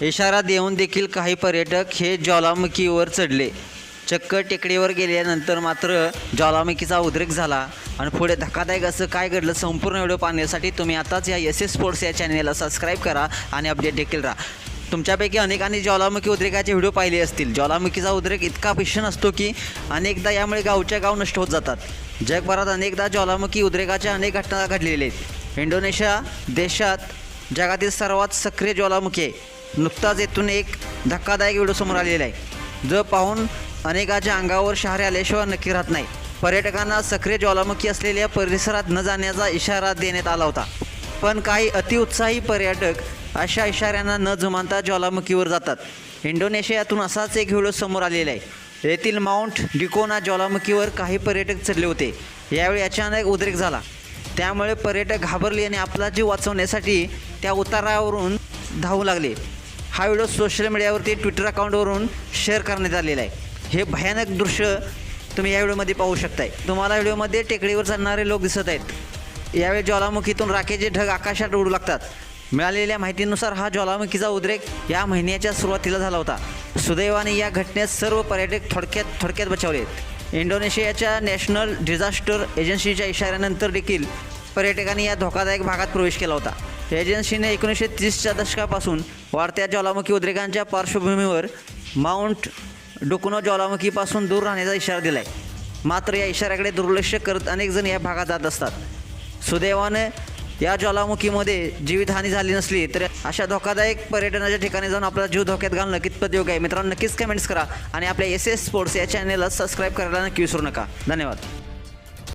इशारा देऊन देखील काही पर्यटक हे ज्वालामुखीवर चढले. चक्क टेकडीवर गेल्यानंतर मात्र ज्वालामुखीचा उद्रेक झाला. आणि पुढे धक्कादायक असं काय घडलं संपूर्ण व्हिडिओ पाहण्यासाठी तुम्ही आताच या एस एस स्पोर्ट्स या चॅनेलला सबस्क्राईब करा आणि अपडेट देखील राहा. तुमच्यापैकी अनेकांनी ज्वालामुखी उद्रेकाचे व्हिडिओ पाहिले असतील. ज्वालामुखीचा उद्रेक इतका भीषण असतो की अनेकदा यामुळे गावच्या गाव नष्ट होत जातात. जगभरात अनेकदा ज्वालामुखी उद्रेकाच्या अनेक घटना घडलेल्या आहेत. इंडोनेशिया देशात जगातील सर्वात सक्रिय ज्वालामुखी आहे. नुकताच येथून एक धक्कादायक व्हिडिओ समोर आलेला आहे. जो पाहून अनेकाच्या अंगावर शहरे आल्याशिवाय नक्की राहत नाही. पर्यटकांना सक्रिय ज्वालामुखी असलेल्या परिसरात न जाण्याचा इशारा देण्यात आला होता. पण काही अतिउत्साही पर्यटक अशा इशाऱ्यांना न जुमानता ज्वालामुखीवर जातात. इंडोनेशियातून असाच एक व्हिडिओ समोर आलेला आहे. येथील माउंट डिकोना ज्वालामुखीवर काही पर्यटक चढले होते. यावेळी अचानक उद्रेक झाला. त्यामुळे पर्यटक घाबरले आणि आपला जीव वाचवण्यासाठी त्या उतारावरून धावू लागले. हा व्हिडिओ सोशल मीडियावरती ट्विटर अकाउंटवरून शेअर करण्यात आलेला आहे. हे भयानक दृश्य तुम्ही या व्हिडिओमध्ये पाहू शकताय. तुम्हाला व्हिडिओमध्ये टेकडीवर चढणारे लोक दिसत आहेत. यावेळी ज्वालामुखीतून राखेचे ढग आकाशात उडू लागतात. मिळालेल्या माहितीनुसार हा ज्वालामुखीचा उद्रेक या महिन्याच्या सुरुवातीला झाला होता. सुदैवाने या घटनेत सर्व पर्यटक थोडक्यात थोडक्यात बचावले आहेत. इंडोनेशियाच्या नॅशनल डिझास्टर एजन्सीच्या इशाऱ्यानंतर देखील पर्यटकांनी या धोकादायक भागात प्रवेश केला होता. एजन्सीने एकोणीसशे तीसच्या दशकापासून वाढत्या ज्वालामुखी उद्रेकांच्या पार्श्वभूमीवर माउंट डुकुनो ज्वालामुखीपासून दूर राहण्याचा इशारा दिला आहे मात्र या इशाऱ्याकडे दुर्लक्ष करत अनेक जण या भागात जात असतात. सुदैवाने या ज्वालामुखीमध्ये जीवितहानी झाली नसली तर अशा धोकादायक पर्यटनाच्या ठिकाणी जाऊन आपला जीव धोक्यात घालणं कितपत योग्य आहे? मित्रांनो नक्कीच कमेंट्स करा आणि आपल्या एस एस स्पोर्ट्स या चॅनेलला सबस्क्राईब करायला नक्की विसरू नका. धन्यवाद.